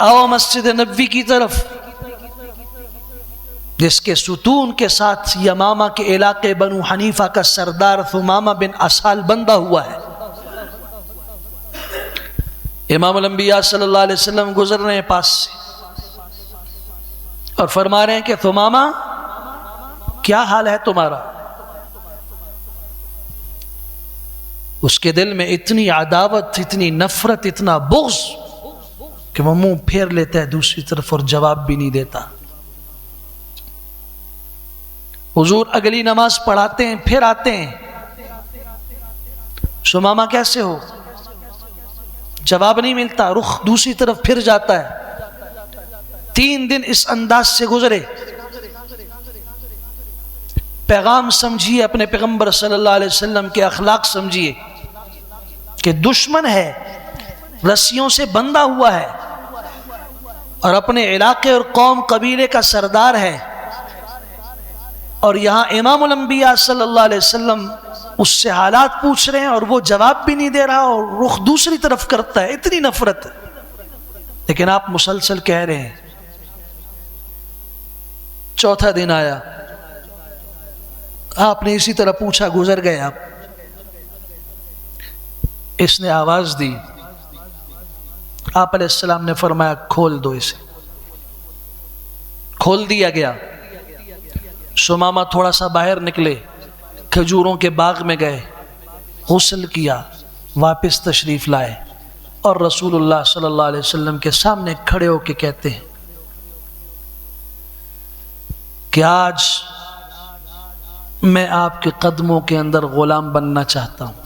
आओ मस्जिद नबी की तरफ़। जिसके सुतून के साथ यमामा के इलाके बनु हनीफा का सरदार थुमामा बिन असाल बंदा हुआ है। इमाम लंबिया सल्लल्लाहु अलैहि वसल्लम गुजर रहे हैं पास से और फरमा रहे हैं कि थुमामा क्या हाल है तुम्हारा? उसके दिल में इतनी अदावत इतनी नफरत, इतना बुग्ज कि वो मुँह फेर लेता है, दूसरी तरफ़ और जवाब भी नहीं देता। हुजूर अगली नमाज़ पढ़ाते हैं, फिर आते हैं। सुमामा कैसे हो? जवाब नहीं मिलता, रुख दूसरी तरफ़ फिर जाता है। तीन दिन इस अंदाज से गुजरे। पैगाम समझिए, अपने पैगंबर सल्लल्लाहु अलैहि वसल्लम के अखलाक समझिए कि दुश्मन है, रस्सियों से बंधा हुआ है। और अपने इलाके और कौम कबीले का सरदार है। और यहाँ इमाम अम्बिया सल्लल्लाहु अलैहि वसल्लम उससे हालात पूछ रहे हैं और वो जवाब भी नहीं दे रहा और रुख दूसरी तरफ़ करता है। इतनी नफरत। लेकिन आप मुसलसल कह रहे हैं, चौथा दिन आया। आपने इसी तरह पूछा, गुजर गए आप। इसने आवाज़ दी आप सलाम ने फरमाया, खोल दो इसे। खोल दिया गया। सुमामा थोड़ा सा बाहर निकले, खजूरों के बाग में गए, गसल किया, वापस तशरीफ़ लाए और रसूलुल्लाह सल्लल्लाहु अलैहि वसल्लम के सामने खड़े होके कहते हैं कि आज मैं आपके कदमों के अंदर गुलाम बनना चाहता हूँ।